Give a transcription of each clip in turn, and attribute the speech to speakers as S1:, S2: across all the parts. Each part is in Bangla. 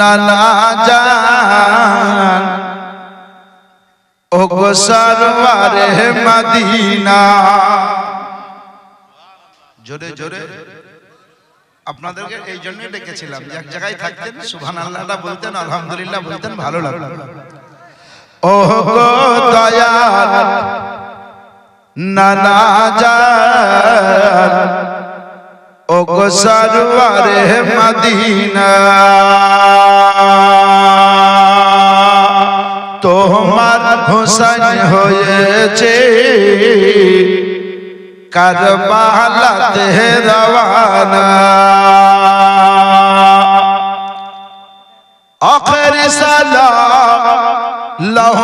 S1: নানা জান। ও গো মদিনা। জোরে জোরে। আপনাদেরকে এই জন্যই ডেকেছিলাম এক জায়গায় থাকতেন আল্লাহটা বলতেন, আলহামদুলিল্লাহ বলতেন, ভালো লাগল। ও গো দয়াল ও গো সরওয়ারে মদিনা। হোসেন হয়েছে। কারবালাতে রওয়ানা। আখের সালাম লহ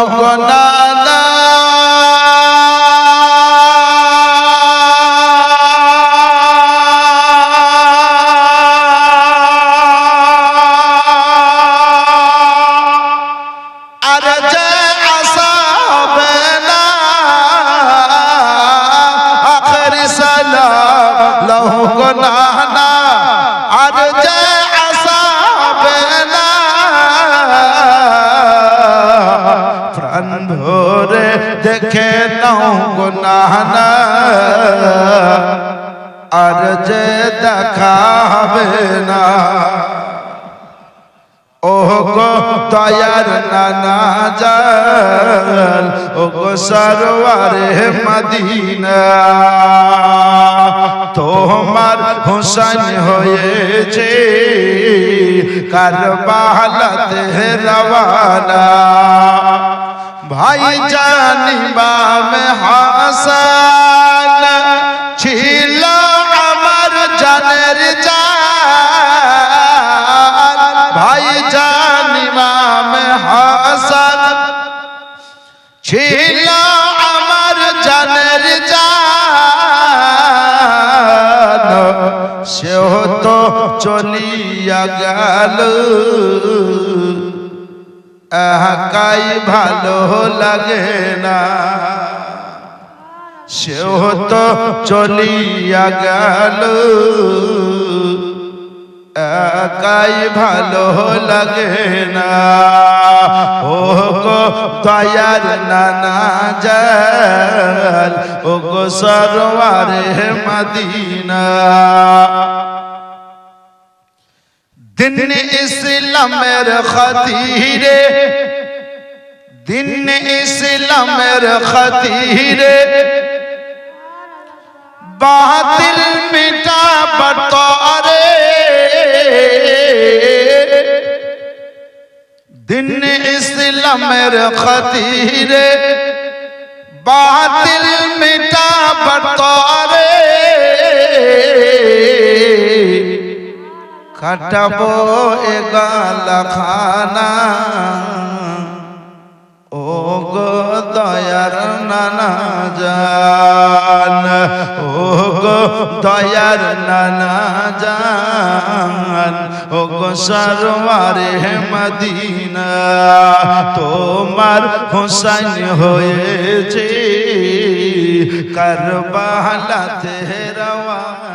S1: ভরে দেখে নাও গো নানা। আর যে দেখা হবে না ও গো দয়ার নানা জান ও গো সরওয়ারে মদিনা। তোমার হোসেন হয়েছে, কারবালাতে রওয়ানা। ভাই জানিবাম হাসান। ছিল আমার জানের জান। ভাই জানিবাম হাসান। ছিল আমার জানের জান। সেও তো চলিয়া গেল। একাই ভালো লাগে না। সেও তো চলিয়া গেল। একাই ভালো লাগে না। ও গো দয়ার নানা জাল ও গো সরওয়ারে মদিনা। দিন ইসলামের খাতিরে, দিন ইসলামের খাতিরে। বাতিল মিটা বতরে দিন ইসলামের খাতিরে, বাতিল মিটা বতরে কাটাবো এগালা খানা ও গো দয়ার নানা জান ও গো দয়ার নানা জান ও গো সরওয়ারে মদিনা। তোমার হোসেন হয়েছে, কারবালাতে রওয়ানা।